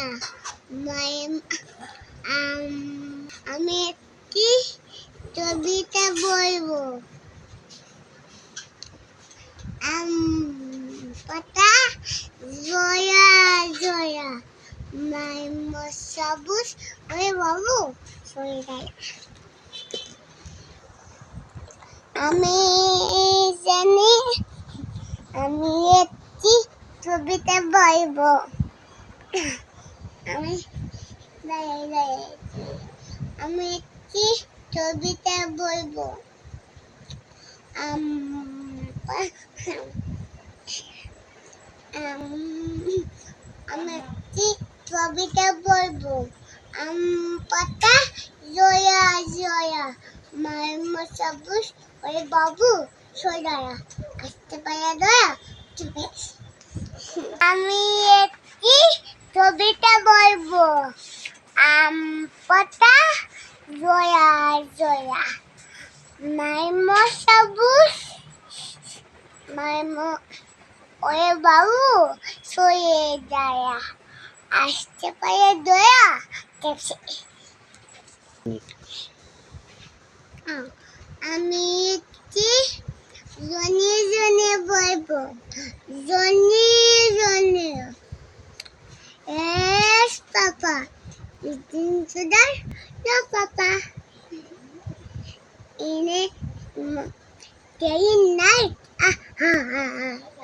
না। আমি একটি কবিতা বলব? পাতা, জয়া জয়া। মাই সবুজ। ওই বাবু, সরে আমি জানি, আমি একটি কবিতা বলব। আমি আমি একটি ছবিতে বলব। আম একটি ছবিতে বলব। আম পাতা জয়া জয়া। মায়ের সবুজ, ওই বাবু সোজয়া। আসতে পারে দয়া আমি একটি ছবিতে বলব। আম পাতা, জয়া জয়া। মাইমো সবুজ, মাইমো ওই বাবু সয়ে যায়। আসতে পারে দয়া কেছে আমি কি জনে জনে বলব। জনে İkinciden yasada yine gelinler. Ah, ah, ah.